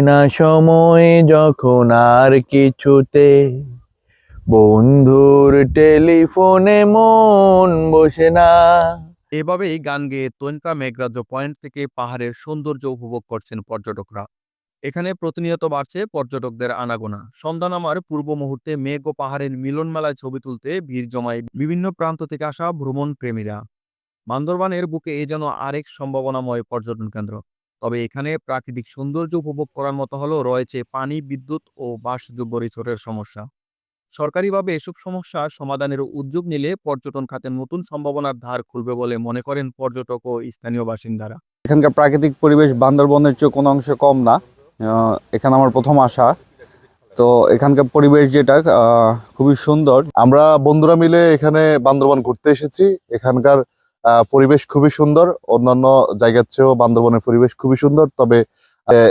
না সময় যখন আর কিছুতে। বন্ধুর টেলিফোনে মন বসে না। এভাবেই গান গেয়ে তৈনকা মেঘরাজ্য পয়েন্ট থেকে পাহাড়ের সৌন্দর্য উপভোগ করছেন পর্যটকরা। এখানে প্রতিনিয়ত বাড়ছে পর্যটকদের আনাগোনা। সন্ধ্যা নামার পূর্ব মুহূর্তে মেঘ ও পাহাড়ের মিলন মেলায় ছবি তুলতে ভিড় জমায় বিভিন্ন প্রান্ত থেকে আসা ভ্রমণ প্রেমীরা বান্দরবানের বুকে এ যেন আরেক সম্ভাবনাময় পর্যটন কেন্দ্র। তবে এখানে প্রাকৃতিক সৌন্দর্য উপভোগ করার মতো হলেও রয়েছে পানি বিদ্যুৎ ও বাসযোগ্য রিসোর্টের সমস্যা। সরকারিভাবে এসব সমস্যা সমাধানের উদ্যোগ নিলে পর্যটন খাতে নতুন সম্ভাবনার ধার খুলবে বলে মনে করেন পর্যটক ও স্থানীয় বাসিন্দারা। এখানকার প্রাকৃতিক পরিবেশ বান্দরবনের চেয়ে কোনো অংশে কম না। এখানে আমার প্রথম আসা তো এখানকার পরিবেশ যেটা খুবই সুন্দর। আমরা বন্ধুরা মিলে এখানে বান্দরবান ঘুরতে এসেছি। এখানকার পরিবেশ খুবই সুন্দর। অন্যান্য জায়গার চেয়েও বান্দরবনের পরিবেশ খুবই সুন্দর। তবে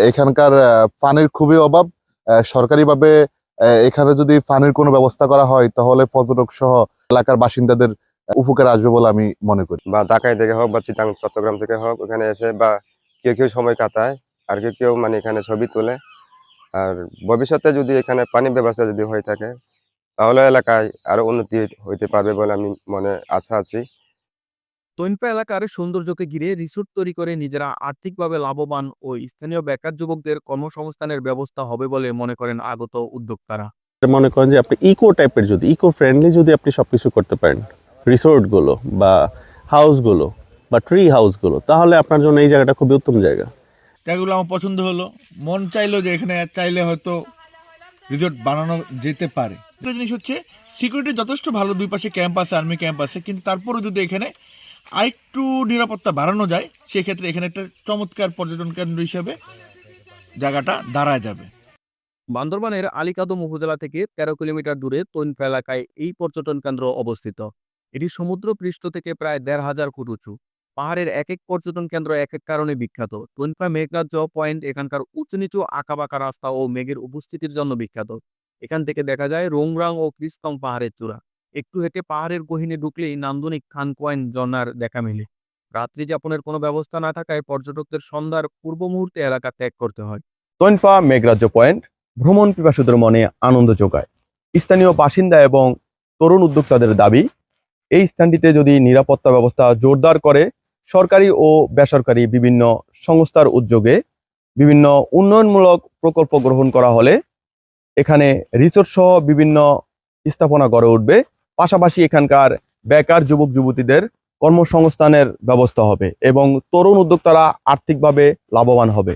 এখানকার পানির খুবই অভাব। সরকারিভাবে এখানে যদি পানির কোনো ব্যবস্থা করা হয়, তাহলে পর্যটক সহ এলাকার বাসিন্দাদের উপকার আসবে বলে আমি মনে করি। বা ঢাকায় থেকে হোক বা চিটাং চট্টগ্রাম থেকে হোক, ওখানে এসে বা কেউ কেউ সময় কাটায়, আর কেউ কেউ মানে এখানে ছবি তোলে। আর ভবিষ্যতে যদি এখানে পানি ব্যবস্থা যদি হয়ে থাকে, তাহলে এলাকায় আরও উন্নতি হইতে পারবে বলে আমি মনে আশা আছি। তৈনপা এলাকার সৌন্দর্যকে ঘিরে রিসোর্ট তৈরি করে নিজেরা আর্থিকভাবে লাভবান ও স্থানীয় বেকার যুবকদের কর্মসংস্থানের ব্যবস্থা হবে বলে মনে করেন আগত উদ্যোক্তারা। মনে করেন যে আপনি ইকো টাইপের যদি ইকো ফ্রেন্ডলি যদি আপনি সব কিছু করতে পারেন রিসোর্টগুলো বা হাউসগুলো বা ট্রি হাউসগুলো তাহলে আপনার জন্য এই জায়গাটা খুবই উত্তম জায়গা। জায়গাগুলো আমার পছন্দ হলো। মন চাইলো যে এখানে চাইলে হয়তো রিসোর্ট বানানো যেতে পারে। একটা জিনিস হচ্ছে সিকিউরিটি যথেষ্ট ভালো দুই পাশে ক্যাম্প আছে আর্মি ক্যাম্প আছে কিন্তু তারপরেও যদি এখানে আরেকটু নিরাপত্তা বাড়ানো যায়, সেক্ষেত্রে এখানে একটা চমৎকার পর্যটন কেন্দ্র হিসেবে জায়গাটা দাঁড়ায় যাবে। বান্দরবানের আলিকাদম উপজেলা থেকে তেরো কিলোমিটার দূরে তৈনপা এলাকায় এই পর্যটন কেন্দ্র অবস্থিত। এটি সমুদ্র পৃষ্ঠ থেকে প্রায় দেড় হাজার ফুট উঁচু। পাহাড়ের এক এক পর্যটন কেন্দ্র এক এক কারণে বিখ্যাত। তৈনপা মেঘরাজ্য পয়েন্ট এখানকার উঁচু নিচু আঁকাবাঁকা রাস্তা ও মেঘের উপস্থিতির জন্য বিখ্যাত। এখান থেকে দেখা যায় রোংরাং ও ক্রিস্তং পাহাড়ের চূড়া। একটু হেঁটে পাহাড়ের গহিনে ঢুকলেই নান্দনিক খানকোয়াইন ঝর্ণার দেখা মেলে। রাত্রি যাপনের কোনো ব্যবস্থা না থাকায় পর্যটকদের সন্ধ্যার পূর্ব মুহূর্তে এলাকা ত্যাগ করতে হয়। তৈনফা মেঘরাজ্য পয়েন্ট, ভ্রমণ পিপাসুদের মনে আনন্দ যোগায়। স্থানীয় বাসিন্দা এবং তরুণ উদ্যোক্তাদের দাবি, এই স্থানটিতে যদি নিরাপত্তা ব্যবস্থা জোরদার করে, সরকারি ও বেসরকারি বিভিন্ন সংস্থার উদ্যোগে বিভিন্ন উন্নয়নমূলক প্রকল্প গ্রহণ করা হলে, এখানে রিসোর্ট সহ বিভিন্ন স্থাপনা গড়ে উঠবে। পাশাপাশি এখানকার বেকার যুবক যুবতীদের কর্মসংস্থানের ব্যবস্থা হবে এবং তরুণ উদ্যোক্তারা আর্থিকভাবে লাভবান হবে।